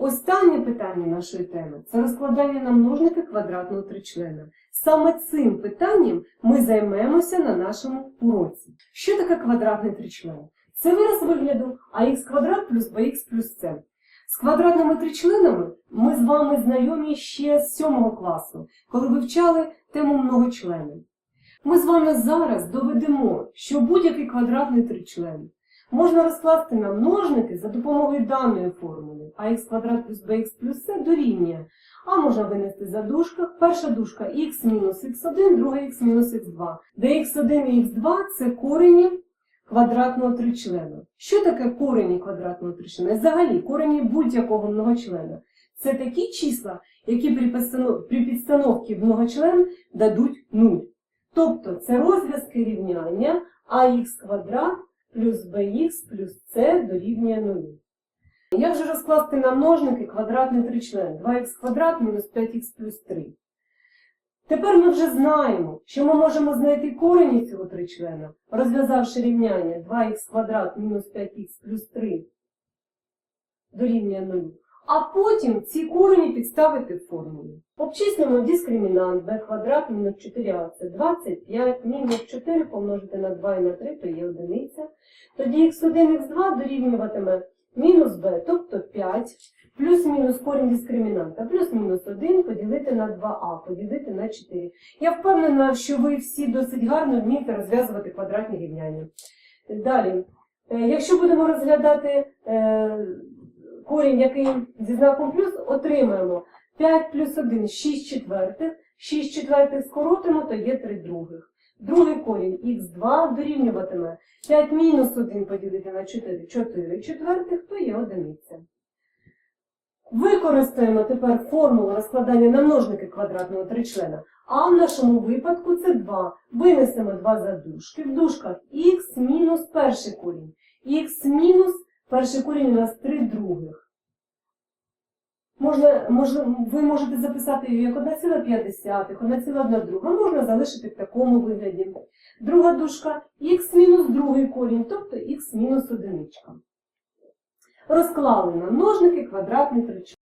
Останнє питання нашої теми це розкладання на множники квадратного тричлена. Саме цим питанням ми займемося на нашому уроці. Що таке квадратний тричлен? Це вираз вигляду ax квадрат плюс bx плюс c. З квадратними тричленами ми з вами знайомі ще з 7 класу, коли вивчали тему многочленів. Ми з вами зараз доведемо, що будь-який квадратний тричлен можна розкласти на множники за допомогою даної формули ax квадрат плюс bx плюс c дорівнює. А можна винести за дужках. Перша дужка x мінус x1, друга x мінус x2, де x1 і x2 – це корені квадратного тричлена. Що таке корені квадратного тричлена? Взагалі, корені будь-якого многочлена. Це такі числа, які при підстановці в многочлен дадуть 0. Тобто це розв'язки рівняння ax квадрат плюс bx плюс c дорівнює 0. Як же розкласти на множники квадратний тричлен? 2х квадрат мінус 5х плюс 3. Тепер ми вже знаємо, що ми можемо знайти корені цього тричлена, розв'язавши рівняння 2х квадрат мінус 5х плюс 3 дорівнює 0. А потім ці корені підставити формулу. Обчислюємо дискримінант b квадрат мінус 4а це 25, мінус 4 помножити на 2 і на 3, то є одиниця. Тоді x1, x2 дорівнюватиме мінус b, тобто 5, плюс-мінус корінь дискримінанта, плюс-мінус 1 поділити на 2а, поділити на 4. Я впевнена, що ви всі досить гарно вмієте розв'язувати квадратні рівняння. Далі, е, якщо будемо розглядати е, корінь, який зі знаком плюс, отримаємо 5 плюс 1 – 6 четвертих, 6 четвертих скоротимо, то є 3 других. Другий корінь х2 дорівнюватиме 5 мінус 1 поділити на 4, 4 четвертих, то є одиниця. Використаємо тепер формулу розкладання на множники квадратного тричлена, а в нашому випадку це 2. Винесемо 2 за дужки. В дужках х мінус перший корінь. х мінус перший корінь у нас 3 других. Можна, можна, ви можете записати її як 1,5, 1,12. Можна залишити в такому вигляді. Друга дужка х мінус другий корінь, тобто х мінус одиничка. Розклали на множники квадратний тричлен.